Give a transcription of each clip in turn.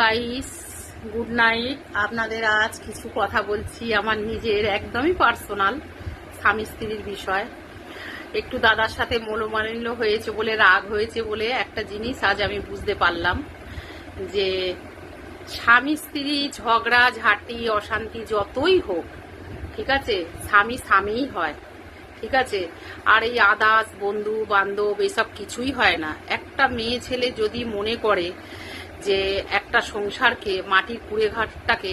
Guys good night আপনাদের আজ কিছু কথা বলছি আমার নিজের একদমই পার্সোনাল স্বামী স্ত্রীর বিষয়। একটু দাদার সাথে মনোমালিন্য হয়েছে বলে, রাগ হয়েছে বলে একটা জিনিস আজ আমি বুঝতে পারলাম যে স্বামী স্ত্রী ঝগড়া, ঝাঁটি, অশান্তি যতই হোক, ঠিক আছে, স্বামী স্বামীই হয়, ঠিক আছে। আর এই আদাস, বন্ধু, বান্ধব, এসব কিছুই হয় না। একটা মেয়ে ছেলে যদি মনে করে যে একটা সংসারকে, মাটির কুড়ে ঘাটটাকে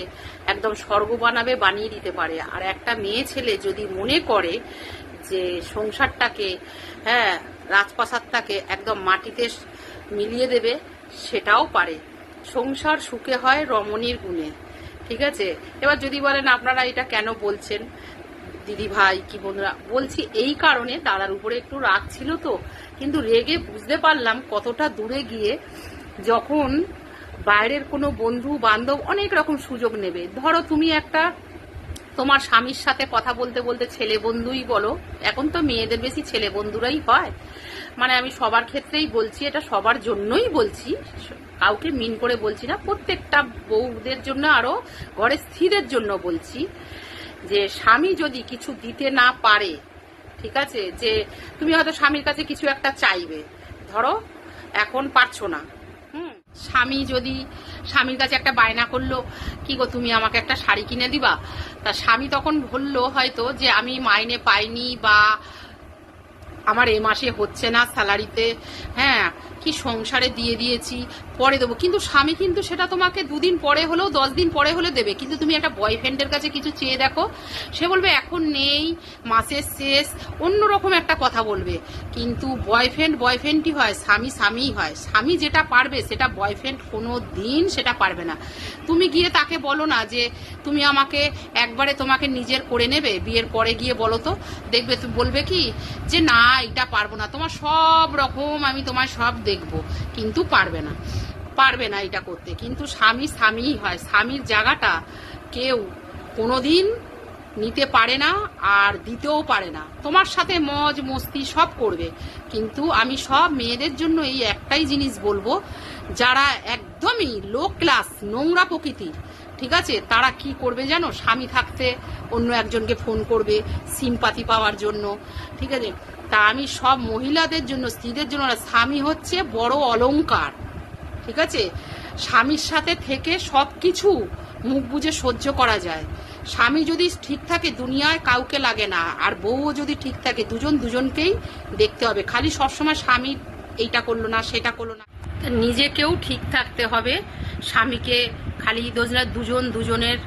একদম স্বর্গ বানাবে, বানিয়ে দিতে পারে। আর একটা মেয়ে ছেলে যদি মনে করে যে সংসারটাকে হ্যাঁ রাজপ্রাসাদটাকে একদম মাটিতে মিলিয়ে দেবে, সেটাও পারে। সংসার সুখে হয় রমণীর গুণে। ঠিক আছে? এবার যদি বলেন আপনারা এটা কেন বলছেন? দিদি ভাই কি বন্ধুরা? বলছি এই কারণে দাদার উপরে একটু রাগ ছিল তো, কিন্তু রেগে বুঝতে পারলাম কতটা দূরে গিয়ে যখন বাইরের কোনো বন্ধু, বান্ধব অনেক রকম সুযোগ নেবে। ধরো তুমি একটা তোমার স্বামীর সাথে কথা বলতে বলতে ছেলে বন্ধুই বলো, এখন তো মেয়েদের বেশি ছেলে বন্ধুরাই হয়। মানে আমি সবার ক্ষেত্রেই বলছি, এটা সবার জন্যই বলছি, কাউকে মিন করে বলছি না, প্রত্যেকটা বউদের জন্য আরও ঘরের স্থিরের জন্য বলছি যে, স্বামী যদি কিছু দিতে না পারে, ঠিক আছে, যে, তুমি হয়তো স্বামীর কাছে কিছু একটা চাইবে, ধরো, এখন পারছ না। স্বামী যদি, স্বামীর কাছে একটা বায়না করল, কি গো তুমি আমাকে একটা শাড়ি কিনে দিবা? তা স্বামী তখন বলল হয়তো যে, আমি মাইনে পাইনি বা আমার এ মাসে হচ্ছে না স্যালারিতে। হ্যাঁ কি সংসারে দিয়ে দিয়েছি, পরে দেবো। কিন্তু স্বামী কিন্তু সেটা তোমাকে দুদিন পরে হলেও, দশ দিন পরে হলে দেবে। কিন্তু তুমি একটা বয়ফ্রেন্ডের কাছে কিছু চেয়ে দেখো, সে বলবে, এখন নেই, মাসের শেষ। অন্যরকম একটা কথা বলবে। কিন্তু বয়ফ্রেন্ড বয়ফ্রেন্ডই হয়, স্বামী স্বামীই হয়। স্বামী যেটা পারবে, সেটা বয়ফ্রেন্ড কোনো দিন সেটা পারবে না। তুমি গিয়ে তাকে বলো না যে, তুমি আমাকে একবারে তোমাকে নিজের করে নেবে, বিয়ের পরে গিয়ে বলো তো। দেখবে, বলবে কি যে, না এটা পারব না। তোমার সব রকম, আমি তোমার সব দেখব। কিন্তু পারবে না। পারবে না এটা করতে। কিন্তু স্বামী স্বামীই হয়। স্বামীর জায়গাটা কেউ কোনোদিন নিতে পারে না আর দিতেও পারে না। তোমার সাথে মজ, মস্তি সব করবে। কিন্তু আমি সব মেয়েদের জন্য এই একটাই জিনিস বলব, যারা একদমই লো ক্লাস নোংরা প্রকৃতির ঠিক আছে? তারা কি করবে জানো? স্বামী থাকতে অন্য একজনকে ফোন করবে সিম্পাতি পাওয়ার জন্য, ঠিক আছে? তা আমি সব মহিলাদের জন্য, স্ত্রীদের জন্য স্বামী হচ্ছে বড় অলংকার, ঠিক আছে? স্বামীর সাথে থেকে সব কিছু মুখ বুঝে সহ্য করা যায়। স্বামী যদি ঠিক থাকে, দুনিয়ায় কাউকে লাগে না, আর বউও যদি ঠিক থাকে, দুজন দুজনকেই দেখতে হবে। খালি সবসময় স্বামী এইটা করল না, সেটা করল না। নিজেকেও ঠিক থাকতে হবে, স্বামীকে খালি দোজনা দুজন দুজনের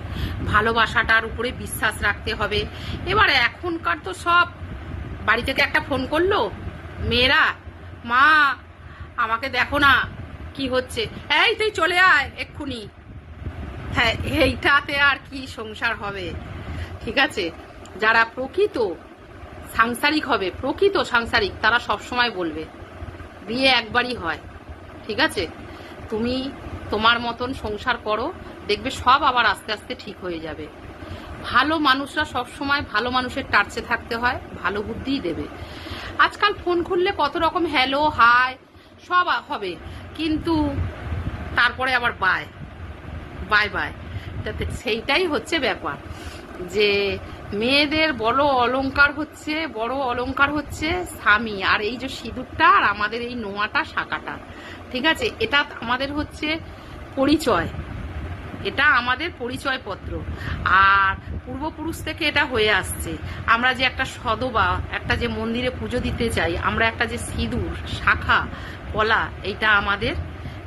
ভালোবাসাটার উপরে বিশ্বাস রাখতে হবে। এবার এখনকার তো সব, বাড়ি থেকে একটা ফোন করল, মেয়েরা, মা, আমাকে দেখো না, কি হচ্ছে? এই, তুই চলে আয়, এক্ষুনি। হ্যাঁ এইটাতে আর কি সংসার হবে? ঠিক আছে? যারা প্রকৃত সাংসারিক হবে, প্রকৃত সাংসারিক, তারা সব সময় বলবে, বিয়ে একবারই হয়। ঠিক আছে? তুমি তোমার মতন সংসার করো, দেখবে সব আবার আস্তে আস্তে ঠিক হয়ে যাবে। ভালো মানুষরা সব সময় ভালো মানুষের টার্চে থাকতে হয়, ভালো বুদ্ধিই দেবে। আজকাল ফোন খুললে কত রকম হ্যালো, হাই, সব হবে। কিন্তু তারপরে আবার বাই বাই বাই। তাতে সেইটাই হচ্ছে ব্যাপার যে মেয়েদের বড় অলংকার হচ্ছে, বড় অলংকার হচ্ছে স্বামী। আর এই যে সিঁদুরটা আর আমাদের এই নোয়াটা শাকাটা ঠিক আছে? এটা আমাদের হচ্ছে পরিচয়। এটা আমাদের পরিচয়পত্র। আর পূর্বপুরুষ থেকে এটা হয়ে আসছে। আমরা যে একটা সদবা, একটা যে মন্দিরে পুজো দিতে চাই, আমরা একটা যে সিঁদুর, শাখা, কলা, এইটা আমাদের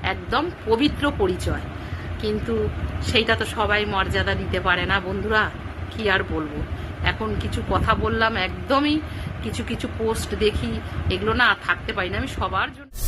একদম পবিত্র পরিচয়। কিন্তু সেইটা তো সবাই মর্যাদা দিতে পারে না বন্ধুরা, কি আর বলব? এখন কিছু কথা বললাম, একদমই কিছু কিছু পোস্ট দেখি, এগুলো না থাকতে পারি না। আমি সবার জন্য